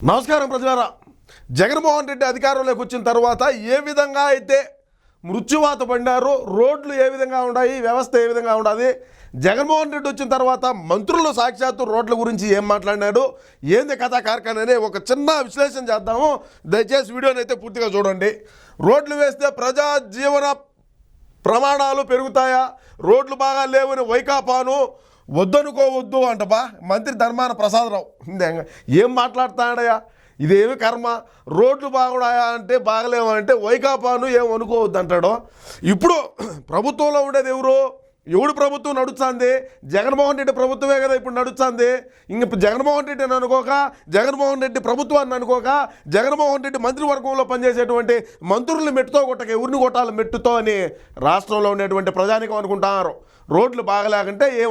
నమస్కారం ప్రజలారా. జగన్మోహన్ రెడ్డి అధికారంలోకి వచ్చిన తర్వాత ఏ విధంగా అయితే మృత్యువాత పడినారో రోడ్లు ఏ విధంగా ఉన్నాయి వ్యవస్థ ఏ విధంగా ఉండాలి జగన్మోహన్ రెడ్డి వచ్చిన తర్వాత మంత్రులు సాక్షాత్తు రోడ్ల గురించి ఏం మాట్లాడినాడు ఏంది కథా కార్ఖాన అనే ఒక చిన్న విశ్లేషణ చేద్దాము. దయచేసి వీడియోని అయితే పూర్తిగా చూడండి. రోడ్లు వేస్తే ప్రజా జీవన ప్రమాణాలు పెరుగుతాయా రోడ్లు బాగా లేవని వైకాపాను వద్దనుకోవద్దు అంటబా మంత్రి ధర్మాన ప్రసాదరావు. ఏం మాట్లాడుతాడయా ఇదేమి కర్మ? రోడ్లు బాగుడాయా అంటే బాగలేమంటే వైకాపాను ఏం అనుకోవద్దు అంటాడు. ఇప్పుడు ప్రభుత్వంలో ఉండేది ఎవరు? ఎవడు ప్రభుత్వం నడుస్తుంది? జగన్మోహన్ రెడ్డి ప్రభుత్వమే కదా ఇప్పుడు నడుస్తుంది? ఇంక జగన్మోహన్ రెడ్డిని అనుకోక జగన్మోహన్ రెడ్డి ప్రభుత్వాన్ని అనుకోక జగన్మోహన్ రెడ్డి మంత్రివర్గంలో పనిచేసేటువంటి మంత్రులు మెట్టుతో కొట్టక ఎవరిని కొట్టాలి మెట్టుతో అని రాష్ట్రంలో ఉండేటువంటి ప్రజానికం అనుకుంటారు. రోడ్లు బాగలేకంటే ఏం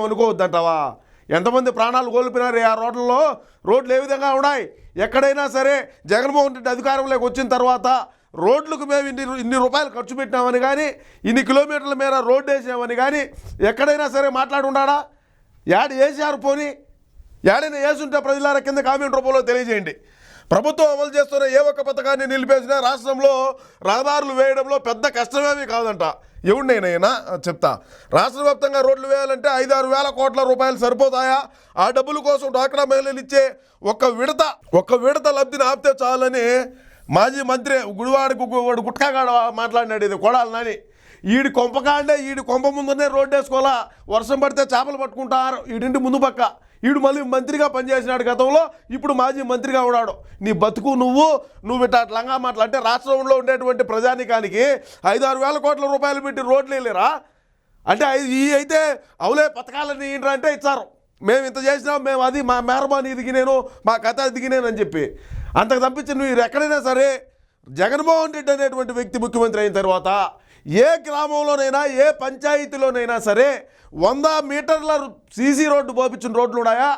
ఎంతమంది ప్రాణాలు కోల్పోయినారు ఆ రోడ్లలో? రోడ్లు ఏ విధంగా ఉన్నాయి? ఎక్కడైనా సరే జగన్మోహన్ రెడ్డి అధికారంలోకి వచ్చిన తర్వాత రోడ్లకు మేము ఇన్ని ఇన్ని రూపాయలు ఖర్చు పెట్టినామని కానీ ఇన్ని కిలోమీటర్ల మేర రోడ్డు వేసామని కానీ ఎక్కడైనా సరే మాట్లాడుండాడా? యాడ వేసారు పోని? యాడైనా వేసుంటే ప్రజలారా కింద కామెంట్ రూపంలో తెలియజేయండి. ప్రభుత్వం అమలు చేస్తున్న ఏ ఒక్క పథకాన్ని నిలిపేసినా రాష్ట్రంలో రహదారులు వేయడంలో పెద్ద కష్టమేమీ కాదంట. ఎవడినైనా చెప్తా. రాష్ట్ర వ్యాప్తంగా రోడ్లు వేయాలంటే ఐదారు వేల కోట్ల రూపాయలు సరిపోతాయా? ఆ డబ్బుల కోసం డాక్రా మహిళలు ఇచ్చే ఒక్క విడత ఒక్క విడత లబ్ధిని ఆపితే చాలని మాజీ మంత్రి గుడివాడకు వాడు మాట్లాడినాడు ఇది కొడాలి నాని. ఈడి కొంపకాండే ఈడి కొంప ముందునే రోడ్డు వేసుకోవాలా? వర్షం పడితే చేపలు పట్టుకుంటారు ఈడింటి ముందు పక్క. ఈడు మళ్ళీ మంత్రిగా పనిచేసినాడు గతంలో ఇప్పుడు మాజీ మంత్రిగా ఉన్నాడు. నీ బతుకు నువ్వు నువ్వు ఇట్లా లంగా మాట్లాడితే అంటే రాష్ట్రంలో ఉండేటువంటి ప్రజానికానికి ఐదారు వేల కోట్ల రూపాయలు పెట్టి రోడ్లు వెళ్ళిరా అంటే ఈ అయితే అవులే పథకాలని ఏంటంటే అంటే ఇచ్చారు. మేము ఇంత చేసినాం మేము అది మా మేరబాని దిగినేను మా కథ దిగినేను అని చెప్పి. అంతకు తప్పించి నువ్వు ఎక్కడైనా సరే జగన్మోహన్ రెడ్డి అనేటువంటి వ్యక్తి ముఖ్యమంత్రి అయిన తర్వాత ఏ గ్రామంలోనైనా ఏ పంచాయతీలోనైనా సరే వంద మీటర్ల సీసీ రోడ్డు పోపించిన రోడ్లు ఉన్నాయా?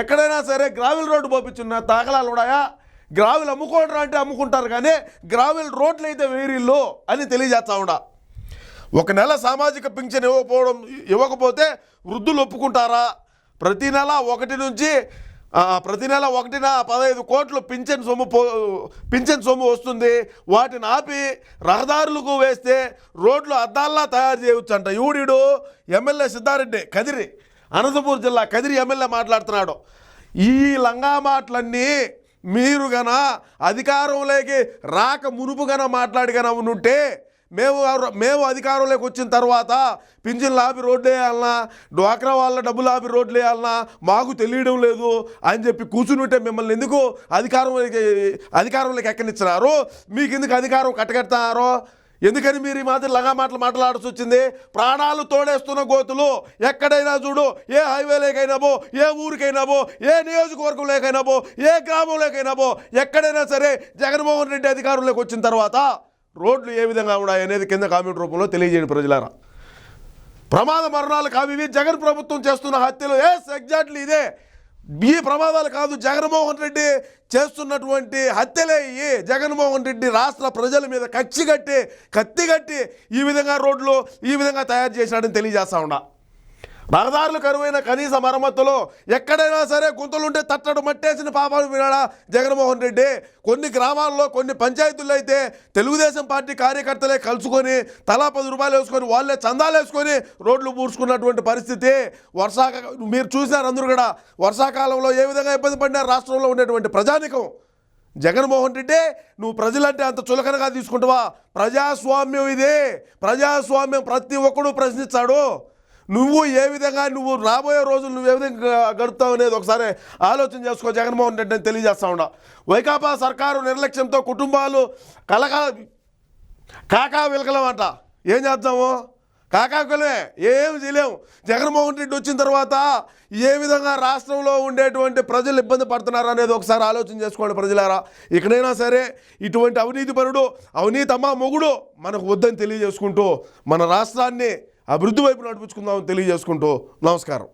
ఎక్కడైనా సరే గ్రావిల్ రోడ్డు పోపించిన దాఖలాలు ఉన్నాయా? గ్రావిల్ అమ్ముకోండి అంటే అమ్ముకుంటారు కానీ గ్రావిల్ రోడ్లు అయితే వేరిల్లు అని తెలియజేస్తా ఉండా ఒక నెల సామాజిక పింఛన్ ఇవ్వకపోవడం ఇవ్వకపోతే వృద్ధులు ఒప్పుకుంటారా? ప్రతి నెల ఒకటి నుంచి ప్రతి నెల ఒకటిన పదహైదు కోట్లు పింఛన్ సొమ్ము పో పింఛన్ సొమ్ము వస్తుంది. వాటిని ఆపి రహదారులకు వేస్తే రోడ్లు అద్దాల్లా తయారు చేయవచ్చు అంట ఈవిడీడు ఎమ్మెల్యే సిద్ధారెడ్డి కదిరి. అనంతపూర్ జిల్లా కదిరి ఎమ్మెల్యే మాట్లాడుతున్నాడు. ఈ లంగా మాటలన్నీ మీరు గన అధికారంలోకి రాక మునుపు గన మాట్లాడి గన ఉంటే మేము మేము అధికారంలోకి వచ్చిన తర్వాత పింఛన్లు ఆపి రోడ్లు వేయాలన్నా డ్వాక్రా వాళ్ళ డబ్బులు ఆపి రోడ్లు వేయాలన్నా మాకు తెలియడం లేదు అని చెప్పి కూర్చుని ఉంటే మిమ్మల్ని ఎందుకు అధికారంలోకి అధికారంలోకి ఎక్కనిచ్చినారు? మీకు ఎందుకు అధికారం కట్టగెడతారో? ఎందుకని మీరు ఈ మాదిరి లగా మాటలు మాట్లాడాల్సి వచ్చింది? ప్రాణాలు తోడేస్తున్న గోతులు ఎక్కడైనా చూడు ఏ హైవేలేకైనాబో ఏ ఊరికైనాబో ఏ నియోజకవర్గంలోకైనాబో ఏ గ్రామంలోకైనాబో ఎక్కడైనా సరే జగన్మోహన్ రెడ్డి అధికారంలోకి వచ్చిన తర్వాత రోడ్లు ఏ విధంగా ఉన్నాయి అనేది కింద కామెంట్ రూపంలో తెలియజేయండి ప్రజలారా. ప్రమాద మరణాలు కావివి జగన్ ప్రభుత్వం చేస్తున్న హత్యలు. ఎస్ ఎగ్జాక్ట్లీ ఇదే. ఈ ప్రమాదాలు కాదు. జగన్మోహన్ రెడ్డి చేస్తున్నటువంటి హత్యలే ఇవి. జగన్మోహన్ రెడ్డి రాష్ట్ర ప్రజల మీద కచ్చి కట్టి కత్తి కట్టి ఈ విధంగా రోడ్లు ఈ విధంగా తయారు చేసినాడని తెలియజేస్తా ఉన్నా. రహదారులు కరువైన కనీస మరమ్మతులు ఎక్కడైనా సరే గుంతలుంటే తట్టడు మట్టేసిన పాపాలు వినాడా జగన్మోహన్ రెడ్డి? కొన్ని గ్రామాల్లో కొన్ని పంచాయతీల్లో అయితే తెలుగుదేశం పార్టీ కార్యకర్తలే కలుసుకొని తలా పది రూపాయలు వేసుకొని వాళ్ళే చందాలు వేసుకొని రోడ్లు పూడ్చుకున్నటువంటి పరిస్థితి. వర్షాక మీరు చూసినారు అందరూ కూడా వర్షాకాలంలో ఏ విధంగా ఇబ్బంది పడినారు రాష్ట్రంలో ఉండేటువంటి ప్రజానికం. జగన్మోహన్ రెడ్డి నువ్వు ప్రజలంటే అంత చులకనగా తీసుకుంటావా? ప్రజాస్వామ్యం ఇదే. ప్రజాస్వామ్యం ప్రతి ఒక్కడు ప్రశ్నిస్తాడు. నువ్వు ఏ విధంగా నువ్వు రాబోయే రోజులు నువ్వు ఏ విధంగా గడుపుతావు అనేది ఒకసారి ఆలోచన చేసుకో. జగన్మోహన్ రెడ్డి అని తెలియజేస్తా ఉన్నా. వైకాపా సర్కారు నిర్లక్ష్యంతో కుటుంబాలు కలక కాకా వెలకలమాట ఏం చేద్దాము? కాకాకులే ఏం చేయలేము. జగన్మోహన్ రెడ్డి వచ్చిన తర్వాత ఏ విధంగా రాష్ట్రంలో ఉండేటువంటి ప్రజలు ఇబ్బంది పడుతున్నారు అనేది ఒకసారి ఆలోచన చేసుకోండి ప్రజలారా. ఇక్కడైనా సరే ఇటువంటి అవినీతి పరుడు అవినీతమ్మ మొగుడు మనకు వద్దని తెలియజేసుకుంటూ మన రాష్ట్రాన్ని అభివృద్ధి వైపు నడిపించుకుందామని తెలియజేసుకుంటూ నమస్కారం.